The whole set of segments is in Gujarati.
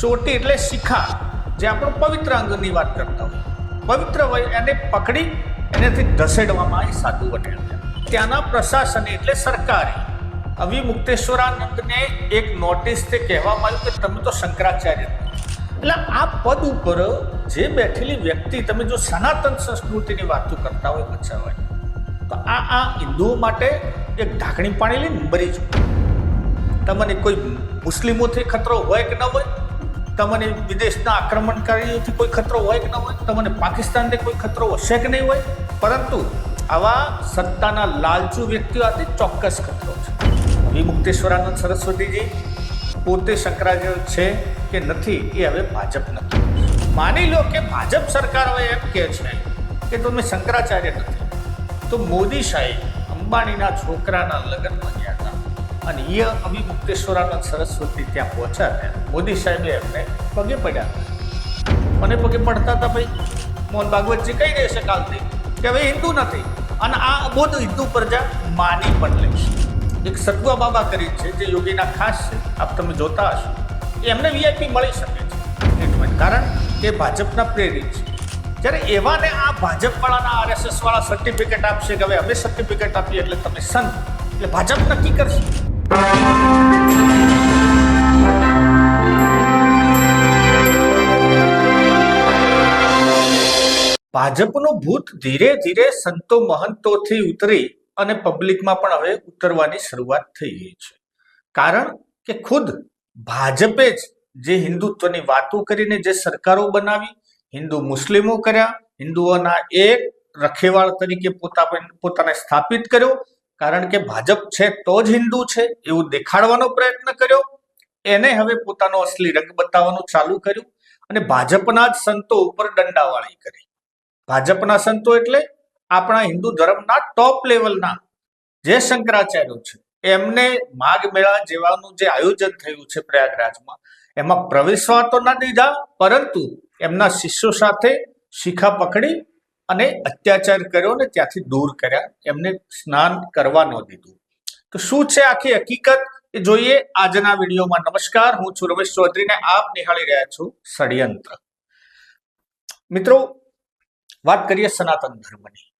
ચોટી એટલે શિખા, જે આપણો પવિત્ર અંગની વાત કરતા હોય. પવિત્ર હોય એને પકડી એનેથી ધસેડવામાં આવી સાધુ વટેલ ત્યાંના પ્રશાસને એટલે સરકારે અવિ મુક્તેશ્વરાનંદને એક નોટિસથી કહેવામાં આવ્યું કે તમે તો શંકરાચાર્ય. એટલે આ પદ ઉપર જે બેઠેલી વ્યક્તિ, તમે જો સનાતન સંસ્કૃતિની વાતો કરતા હોય, બચ્ચા હોય, તો આ આ હિન્દુઓ માટે એક ઢાંકણી પાણી લઈને મરી જવું. તમને કોઈ મુસ્લિમોથી ખતરો હોય કે ન હોય તમને વિદેશના આક્રમણકારીઓથી કોઈ ખતરો હોય કે ન હોય, તમને પાકિસ્તાનને કોઈ ખતરો હશે કે નહીં હોય, પરંતુ આવા સત્તાના લાલચુ વ્યક્તિઓ આથી ચોક્કસ ખતરો છે. વિમુક્તેશ્વરાનંદ સરસ્વતીજી, પોતે શંકરાચાર્ય છે કે નથી એ હવે ભાજપ નથી. માની લો કે ભાજપ સરકાર હવે એમ કહે છે કે તમે શંકરાચાર્ય નથી. તો મોદી સાહેબ, અંબાણીના છોકરાના લગ્નમાં અને એ અભિમુક્તેશ્વરાનંદ સરસ્વતી ત્યાં પહોંચ્યા હતા મોદી સાહેબે એમને પગે પડ્યા. મને પગે પડતા હતા ભાઈ. મોહન ભાગવતજી કહી દેશે કાલથી કે હવે હિન્દુ નથી. અને આ બધું હિન્દુ પ્રજા માની પણ લેશે એક સત્વા બાબા કરી છે જે યોગીના ખાસ છે. આપ તમે જોતા હશો. એમને વીઆઈપી મળી શકે છે. કારણ કે ભાજપના પ્રેરિત છે. જ્યારે એવાને આ ભાજપવાળાના આરએસએસવાળા સર્ટિફિકેટ આપશે કે હવે અમે સર્ટિફિકેટ આપીએ એટલે તમે સંત. એટલે ભાજપ નક્કી કરશે. ભાજપનું ભૂત ધીરે ધીરે સંતો મહંતોથી ઉતરી અને પબ્લિકમાં પણ હવે ઉતરવાની શરૂઆત થઈ ગઈ છે. કારણ કે ખુદ ભાજપે જ જે હિન્દુત્વની વાતો કરીને જે સરકારો બનાવી, હિન્દુ મુસ્લિમો કર્યા, હિન્દુઓના એક રખેવાળ તરીકે પોતા પોતાને સ્થાપિત કર્યો કારણ કે ભાજપ છે તો જ હિન્દુ છે એવું દેખાડવાનો પ્રયત્ન કર્યો. એને હવે પોતાનો અસલી રંગ બતાવવાનું ચાલુ કર્યું અને ભાજપના જ સંતો ઉપર દંડાવાળી કરી. ભાજપના સંતો એટલે આપણા હિન્દુ ધર્મના ટોપ લેવલના જે શંકરાચાર્યો છે, એમને માઘ મેળા જેવાનું જે આયોજન થયું છે પ્રયાગરાજમાં, એમાં પ્રવેશવા તો ના દીધા, પરંતુ એમના શિષ્યો સાથે શિખા પકડી અને અત્યાચાર કર્યો ને ત્યાંથી દૂર કર્યા. એમને સ્નાન કરવા ન દીધું. તો શું છે આખી હકીકત? એ જોઈએ આજના વિડીયોમાં. નમસ્કાર, હું છું રમેશ ચૌધરીને આપ નિહાળી રહ્યા છું ષડયંત્ર. મિત્રો, વાત કરીએ સનાતન ધર્મની.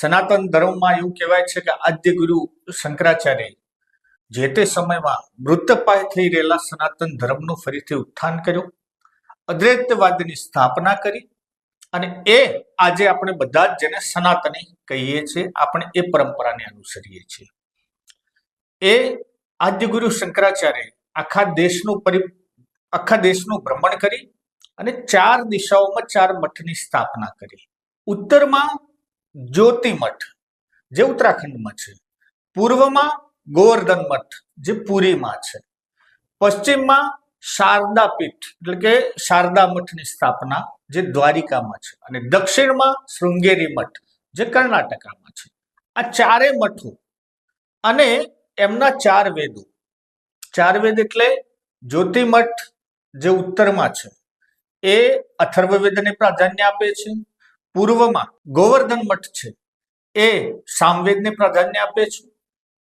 સનાતન ધર્મમાં એવું કહેવાય છે કે આદ્ય ગુરુ શંકરાચાર્ય જે તે સમયમાં મૃતપાય થઈ રહેલા સનાતન ધર્મનું ફરીથી ઉત્થાન કર્યું. અદ્વૈતવાદની સ્થાપના કરી. અને એ આજે આપણે બધા જ જેને સનાતની કહીએ છીએ, આપણે એ પરંપરાને અનુસરીએ છીએ. એ આદ્યગુરુ શંકરાચાર્ય આખા દેશનું પરિ, આખા દેશનું ભ્રમણ કરી અને ચાર દિશાઓમાં ચાર મઠની સ્થાપના કરી. ઉત્તરમાં જ્યોતિ મઠ, જે ઉત્તરાખંડમાં છે. પૂર્વમાં ગોવર્ધન મઠ, જે પુરીમાં છે. પશ્ચિમમાં શારદા પીઠ, એટલે કે શારદા મઠની સ્થાપના જે દ્વારિકામાં છે અને દક્ષિણમાં શૃંગેરી મઠ જે કર્ણાટકામાં છે. આ ચારે મઠો અને એમના ચાર વેદો. ચાર વેદ એટલે જ્યોતિમઠ જે ઉત્તરમાં છે, એ અથર્વવેદને પ્રાધાન્ય આપે છે. પૂર્વમાં ગોવર્ધન મઠ છે, એ સામવેદને પ્રાધાન્ય આપે છે.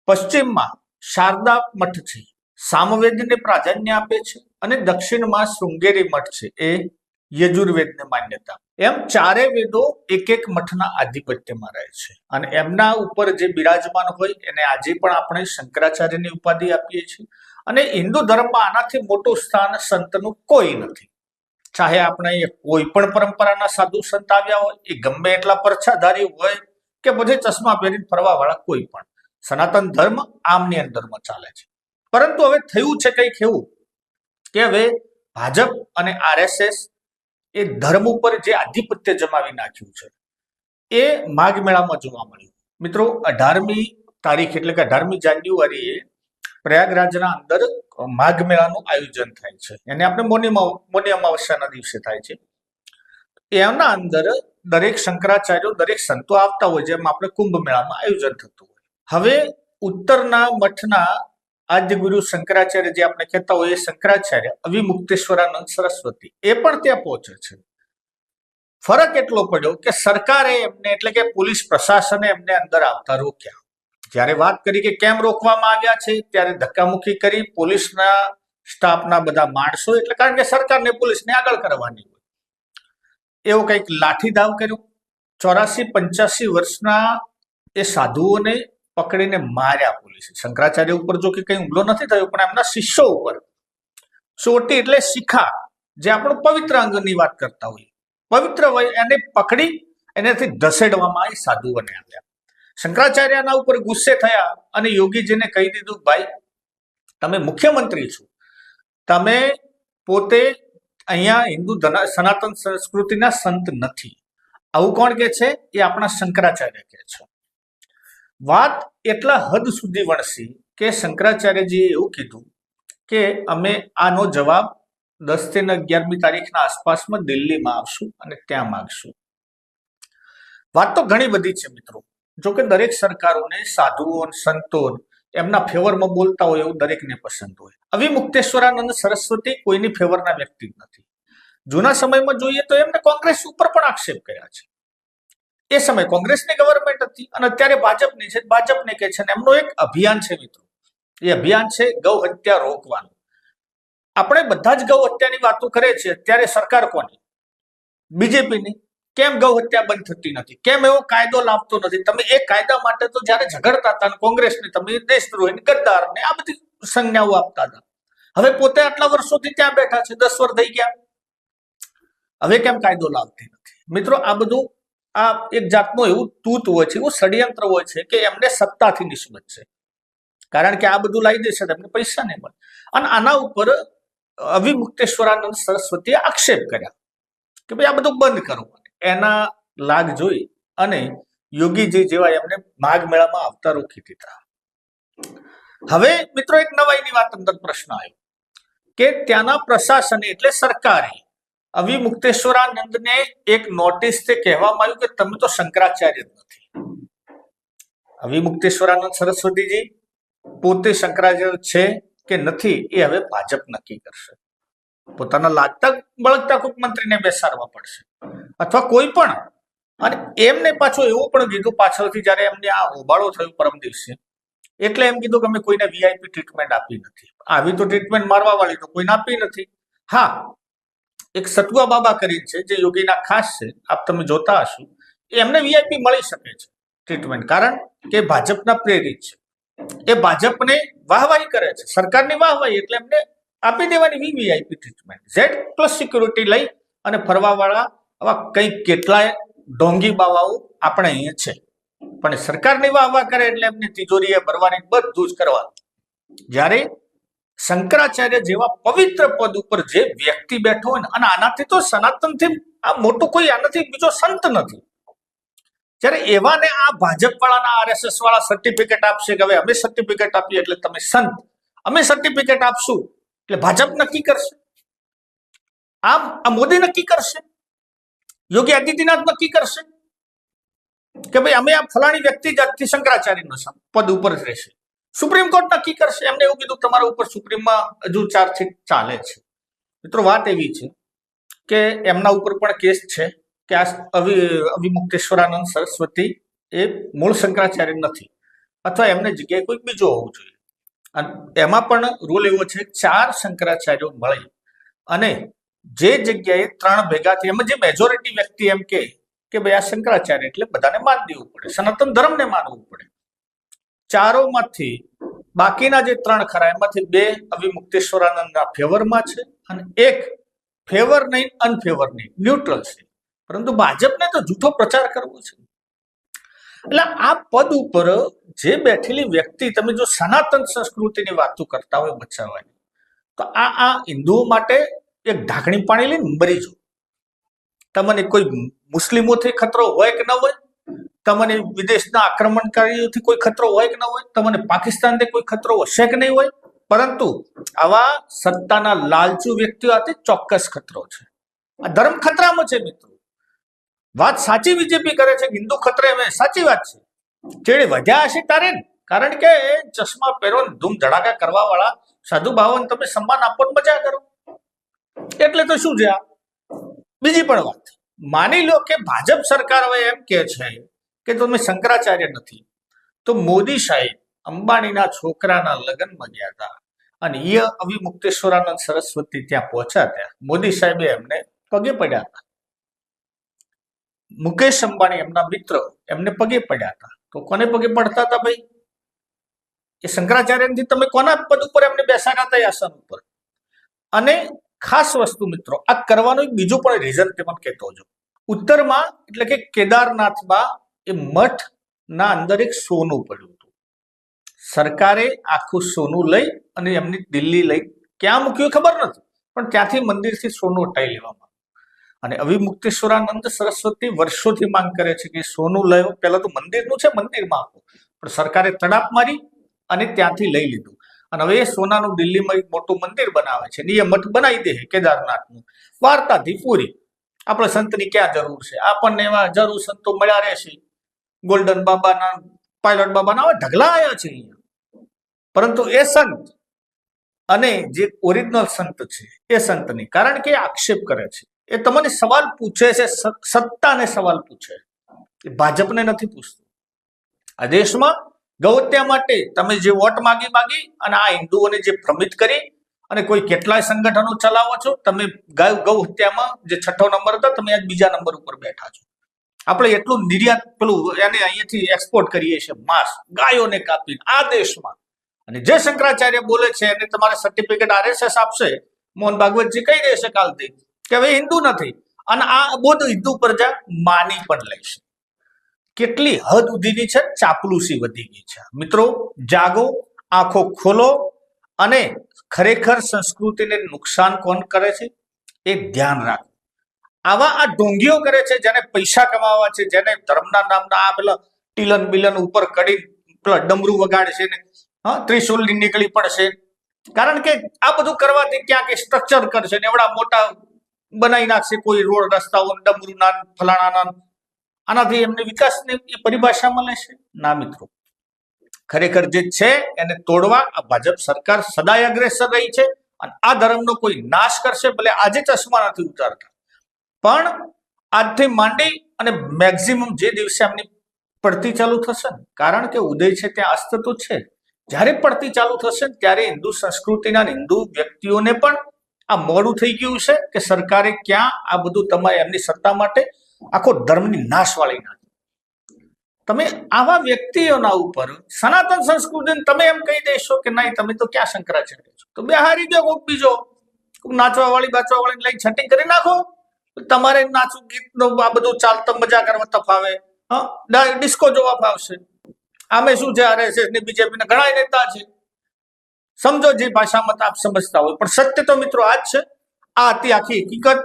પશ્ચિમમાં શારદા મઠ છે સામવેદને પ્રાધાન્ય આપે છે અને દક્ષિણમાં શૃંગેરી મઠ છે, એ યજુર્વેદને માન્યતા. એમ ચારે વેદો એક એક મઠના આધિપત્યમાં રહે છે. અને એમના ઉપર જે બિરાજમાન હોય, એને આજે પણ આપણે શંકરાચાર્યની ઉપાધિ આપીએ છીએ. અને હિન્દુ ધર્મમાં આનાથી મોટું સ્થાન સંતનું કોઈ નથી. ચાહે આપણે કોઈ પણ પરંપરાના સાધુ સંત આવ્યા હોય, એ ગમે એટલા પરછાધારી હોય કે પછી ચશ્મા પહેરીને ફરવા વાળા કોઈ પણ. સનાતન ધર્મ આમની અંદરમાં ચાલે છે. પરંતુ હવે થયું છે કંઈક એવું કે હવે ભાજપ અને આરએસએસ એ ધર્મ ઉપર જે આધિપત્ય જમાવી નાખ્યું છે, એ માઘ મેળામાં જોવા મળ્યું. મિત્રો, અઢારમી તારીખ એટલે કે અઢારમી જાન્યુઆરીએ પ્રયાગરાજના અંદર માઘ મેળાનું આયોજન થાય છે. એને આપણે મોની મોની અમાવસ્યાના દિવસે થાય છે. એના અંદર દરેક શંકરાચાર્યો, દરેક સંતો આવતા હોય, જેમ આપણે કુંભ મેળામાં આયોજન થતું હોય. હવે ઉત્તરના મઠના આદ્ય ગુરુ શંકરાચાર્ય જે આપણે કહેતા હોય એ શંકરાચાર્ય અવિમુક્તેશ્વરાનંદ સરસ્વતી, એ પણ ત્યાં પહોંચે છે. ફરક એટલો પડ્યો કે સરકારે એમને એટલે કે પોલીસ પ્રશાસને એમને અંદર આવતા રોક્યા. જ્યારે વાત કરી કે કેમ રોકવામાં આવ્યા છે, ત્યારે ધક્કામુક્કી કરી પોલીસના સ્ટાફના બધા માણસો, એટલે કારણ કે સરકારને પોલીસને આગળ કરવાની હોય. એવો કંઈક લાઠી દાવ કર્યો. ચોરાસી પંચ્યાસી વર્ષના એ સાધુઓને પકડીને માર્યા પોલીસે. શંકરાચાર્ય ઉપર જો કે કઈ હુમલો નથી થયો, પણ એમના શિષ્યો ઉપર. ચોટી એટલે શિખા, જે આપણું પવિત્ર અંગની વાત કરતા હોઈએ પવિત્ર હોય એને પકડી, એનાથી ધસેડવામાં આવી સાધુઓને આવ્યા. શંકરાચાર્યના ઉપર ગુસ્સે થયા અને યોગીજીને કહી દીધું, ભાઈ, તમે મુખ્યમંત્રી છો. તમે પોતે અહીંયા હિન્દુ સનાતન સંસ્કૃતિના સંત નથી. આવું કોણ કે છે? એ આપણા શંકરાચાર્ય કે છે. વાત એટલા હદ સુધી વણસી કે શંકરાચાર્યજીએ એવું કીધું કે અમે આનો જવાબ દસથી ને અગિયારમી તારીખના આસપાસમાં દિલ્હીમાં આવશું અને ત્યાં માગશું. વાત તો ઘણી બધી છે મિત્રો. જો કે દરેક સરકારોને સાધુઓ સંતો એમના ફેવરમાં બોલતા હોય એવું દરેકને પસંદ હોય. આવી મુક્તેશ્વરાનંદ સરસ્વતી કોઈની ફેવરના વ્યક્તિ નથી. જૂના સમયમાં જોઈએ તો એમને કોંગ્રેસ ઉપર પણ આક્ષેપ કર્યા છે. એ સમય કોંગ્રેસની ગવર્મેન્ટ હતી અને અત્યારે ભાજપની છે. ભાજપને કે છે એમનું એક અભિયાન છે મિત્રો. એ અભિયાન છે ગૌ હત્યા રોકવાનું. આપણે બધા જ ગૌ હત્યાની વાતો કરે છે. અત્યારે સરકાર કોની? બીજેપીની. કેમ ગૌ હત્યા બંધ થતી નથી? કેમ એવો કાયદો લાવતો નથી? તમે એ કાયદા માટે તો જ્યારે ઝઘડતા હતા કોંગ્રેસને, તમે દેશદ્રોહીને ગદ્દારને, આ બધી સંજ્ઞાઓ આપતા હતા. હવે પોતે આટલા વર્ષોથી ત્યાં બેઠા છે? દસ વર્ષ થઈ ગયા. હવે કેમ કાયદો લાવતી નથી? મિત્રો, આ બધું આ એક જાતનું એવું તૂત હોય છે, એવું ષડયંત્ર હોય છે કે એમને સત્તાથી નિસ્બત છે. કારણ કે આ બધું લાવી દેશે તો એમને પૈસા નહીં મળે. અને આના ઉપર અવિમુક્તેશ્વરાનંદ સરસ્વતીએ આક્ષેપ કર્યા કે ભાઈ આ બધું બંધ કરો. એના લાગ જોઈ અને યોગીજી જેવા એમને માઘ મેળામાં આવતા રોકી દીધા. હવે મિત્રો એક નવાઈની વાત અંદર પ્રશ્ન આવ્યો કે ત્યાંના પ્રશાસને એટલે સરકારે અવિમુક્તેશ્વરાનંદને એક નોટિસ તે કહેવામાં આવ્યું કે તમે તો શંકરાચાર્ય જ નથી. અવિમુક્તેશ્વરાનંદ સરસ્વતીજી, પોતે શંકરાચાર્ય છે કે નથી એ હવે ભાજપ નક્કી કરશે. પોતાના લાગતા બળગતા કોઈક મંત્રીને બેસાડવા પડશે. અથવા કોઈ પણ. અને એમને પાછો એવું પણ કીધું પાછળથી જ્યારે એમને આ હોબાળો થયો પરમ દિવસે, એટલે એમ કીધું કે અમે કોઈને વીઆઈપી ટ્રીટમેન્ટ આપી નથી. આવી તો ટ્રીટમેન્ટ મારવા વાળી તો કોઈને આપી નથી. હા એક સતુઆ બાબા કરી છે, જે યોગીના ખાસ છે, આપ તમે જોતા હશો એમને વીઆઈપી મળી શકે છે ટ્રીટમેન્ટ કારણ કે ભાજપના પ્રેરિત છે. એ ભાજપને વાહવાહી કરે છે. સરકારની વાહવાહી એટલે એમને આપી દેવાની VVIP treatment Z plus security લઈ અને ફરવાવાળા આવા કંઈક કેટલાય ઢોંગી બાવાઓ આપણે અહીંયા છે. પણ સરકારની વાહ વાહ કરે એટલે એમની તિજોરીએ, ભરવાની બધું જ કરવાનું જ્યારે શંકરાચાર્ય જેવા પવિત્ર પદ ઉપર જે વ્યક્તિ બેઠો હોય ને, અને આનાથી તો સનાતનથી આ મોટું કોઈ આનાથી બીજો સંત નથી. જ્યારે એવાને આ ભાજપ વાળાના આરએસએસ વાળા સર્ટિફિકેટ આપશે કે હવે અમે સર્ટિફિકેટ આપીએ એટલે તમે સંત. અમે સર્ટિફિકેટ આપશું એટલે ભાજપ નક્કી કરશે. આમ આ મોદી નક્કી કરશે. યોગી આદિત્યનાથ નક્કી કરશે. કે ભાઈ અમે આ ફલાણી વ્યક્તિ જાતથી શંકરાચાર્યનો પદ ઉપર જ રહેશે. સુપ્રીમ કોર્ટ નક્કી કરશે. એમને એવું કીધું તમારા ઉપર સુપ્રીમમાં હજુ ચાર્જશીટ ચાલે છે. મિત્રો, વાત એવી છે કે એમના ઉપર પણ કેસ છે કે આ અવિ, અવિમુક્તેશ્વરાનંદ સરસ્વતી એ મૂળ શંકરાચાર્ય નથી. અથવા એમને જગ્યાએ કોઈક બીજો હોવું જોઈએ. અને એમાં પણ રૂલ એવો છે, ચાર શંકરાચાર્યો મળે. અને જે જગ્યાએ ત્રણ ભેગા થઈ એમાં જે મેજોરિટી વ્યક્તિ એમ કે કે ભાઈ આ શંકરાચાર્ય એટલે બધાને માન દેવું પડે. સનાતન ધર્મને માનવું પડે. ચારોમાંથી બાકીના જે ત્રણ ખરા, એમાંથી બે અવિમુક્તેશ્વરાનંદના ફેવરમાં છે અને એક ફેવર નહીં અનફેવર નહીં ન્યુટ્રલ છે. પરંતુ ભાજપને તો જૂઠો પ્રચાર કરવો છે. એટલે આ પદ ઉપર જે બેઠેલી વ્યક્તિ, તમે જો સનાતન સંસ્કૃતિની વાતો કરતા હોય બચાવવાની, તો આ આ હિન્દુઓ માટે એક ઢાંકણી પાણી લઈને મરી જો તમને કોઈ મુસ્લિમોથી ખતરો હોય કે ન હોય તમને વિદેશના આક્રમણકારીઓથી કોઈ ખતરો હોય કે ન હોય, તમને પાકિસ્તાનથી કોઈ ખતરો હશે કે નહીં હોય? પરંતુ આવા સત્તાના લાલચુ વ્યક્તિઓ આથી ચોક્કસ ખતરો છે. આ ધર્મ ખતરામાં છે મિત્રો. વાત સાચી બીજેપી કરે છે હિન્દુ ખતરે મેં સાચી વાત છે. ચેડી વધ્યા હશે તારે. કારણ કે ચશ્મા પહેરો ધૂમ ધડાકા કરવા વાળા સાધુ બાવન તમે સન્માન આપો મજા કરો. એટલે તો શું છે બીજી પણ વાત. માની લો કે ભાજપ સરકાર હવે એમ કે છે કે તમે શંકરાચાર્ય નથી, તો મોદી સાહેબ અંબાણીના છોકરાના લગ્નમાં ગયા હતા. અને એ અવિમુક્તેશ્વરાનંદ સરસ્વતી ત્યાં પહોંચ્યા ત્યાં મોદી સાહેબે એમને પગે પડ્યા હતા. મુકેશ અંબાણી એમના મિત્ર એમને પગે પડ્યા હતા. તો કોને પગે પડતા હતા ભાઈ? એ શંકરાચાર્યથી તમે કોના પદ ઉપર એમને બેસાડ્યા હતા આસન ઉપર? અને ખાસ વસ્તુ મિત્રો, આ કરવાનું બીજું પણ રીઝન તે મને કહેતો જો ઉત્તરમાં એટલે કે કેદારનાથમાં એ મઠ ના અંદર એક સોનું પડ્યું હતું. સરકારે આખું સોનું લઈ અને એમની દિલ્હી લઈ ક્યાં મૂક્યું ખબર નથી, પણ ત્યાંથી મંદિરથી સોનું હટાવી લેવામાં અને અવિમુક્તેશ્વરાનંદ સરસ્વતી વર્ષોથી માંગ કરે છે કે સોનું લયો પહેલા તો મંદિરનું છે, મંદિરમાં આપો. પણ સરકારે તડાપ મારી અને ત્યાંથી લઈ લીધું. અને હવે એ સોનાનું દિલ્હીમાં એક મોટું મંદિર બનાવે છે ને એ મઠ બનાવી દે કેદારનાથનું. વાર્તાથી પૂરી. આપણે સંતની ક્યાં જરૂર છે? આપણને એવા જરૂર સંતો મળ્યા રહેશે. ગોલ્ડન બાબાના, પાયલોટ બાબાના ઢગલા આવ્યા છે અહીંયા. પરંતુ એ સંત અને જે ઓરિજિનલ સંત છે, એ સંતની કારણ કે આક્ષેપ કરે છે. એ તમને સવાલ પૂછે છે સત્તાને સવાલ પૂછે. એ ભાજપને નથી પૂછતું. આ દેશમાં ગૌહત્યા માટે તમે જે વોટ માગી માગી અને આ હિન્દુઓને જે ભ્રમિત કરી અને કોઈ કેટલાય સંગઠનો ચલાવો છો, તમે ગૌ હત્યામાં જે છઠ્ઠો નંબર હતો, તમે આજ બીજા નંબર ઉપર બેઠા છો. આપણે એટલું નિર્યાત પેલું એને અહીંયાથી એક્સપોર્ટ કરીએ છીએ. માંસ, ગાયોને કાપીને, આ દેશમાં. અને જે શંકરાચાર્ય બોલે છે, એને તમારે સર્ટિફિકેટ આરએસએસ આપશે. મોહન ભાગવતજી કહી દેશે કાલથી કે હવે હિન્દુ નથી. અને આ બધું હિન્દુ પ્રજા માની પણ લેશે કેટલી હદ સુધીની છે? ચાપલુસી વધી ગઈ છે. મિત્રો, જાગો, આંખો ખોલો અને ખરેખર સંસ્કૃતિને નુકસાન કોણ કરે છે? એ ધ્યાન રાખો. આવા આ ઢોંગીઓ કરે છે, જેને પૈસા કમાવા છે, જેને ધર્મના નામના આ પેલા ટીલન બિલન ઉપર કડી પેલા ડમરું વગાડશે ને, હા ત્રિશુલ નીકળી પડશે કારણ કે આ બધું કરવાથી ક્યાંક સ્ટ્રક્ચર કરશે ને, એવડા મોટા બનાવી નાખશે કોઈ રોડ રસ્તાઓ, ડમરુના, ફલાણાના. આનાથી એમને વિકાસની એ પરિભાષા મળે છે. ના, મિત્રો. ખરેખર જે છે, એને તોડવા આ ભાજપ સરકાર સદાય અગ્રેસર રહી છે અને આ ધર્મનો કોઈ નાશ કરશે, ભલે આજે ચશ્મા નથી ઉતારતા. પણ આજથી માંડી અને મેક્સિમમ જે દિવસે એમની પડતી ચાલુ થશે કારણ કે ઉદય છે ત્યાં અસ્ત તો છે. જ્યારે પડતી ચાલુ થશે ત્યારે હિન્દુ સંસ્કૃતિના હિન્દુ વ્યક્તિઓને પણ આ મોડું થઈ ગયું છે કે સરકારે ક્યાં આ બધું તમારે એમની સત્તા માટે આખો ધર્મની નાશ વાળી નાખી. તમે આવા વ્યક્તિઓના ઉપર સનાતન સંસ્કૃતિને તમે એમ કહી દેશો કે નહીં, તમે તો ક્યાં શંકરાચાર્ય છો? તો બેહારી ગયો કોક બીજો નાચવા વાળી બાચવા વાળી લઈ છટિંગ કરી નાખો. તમારે નાચું ગીતનું આ બધું ચાલતા મજા કરવા તફાવે. હા? ડિસ્કો જોવા ફાવશે આમે શું છે? આરએસએસ ને બીજેપી ના ઘણા નેતા છે. સમજો જે ભાષામાં આપ સમજતા હોય. પણ સત્ય તો મિત્રો આ જ છે. આ હતી આખી હકીકત.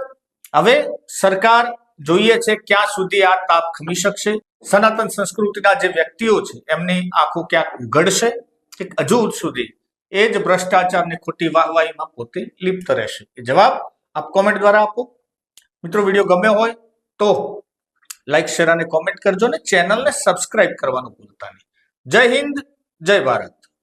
હવે સરકાર જોઈએ છે ક્યાં સુધી આ તાપ ખમી શકશે. સનાતન સંસ્કૃતિના જે વ્યક્તિઓ છે, એમની આંખો ક્યાંક ઉઘડશે? કે હજુ સુધી એ જ ભ્રષ્ટાચારની ખોટી વાહવાહીમાં પોતે લિપ્ત રહેશે? જવાબ આપ કોમેન્ટ દ્વારા આપો. મિત્રો વીડિયો ગમ્યો હોય તો લાઈક શેર અને કોમેન્ટ કરજો ને ચેનલને સબસ્ક્રાઇબ કરવાનું ભૂલતા નહીં. જય હિન્દ, જય ભારત.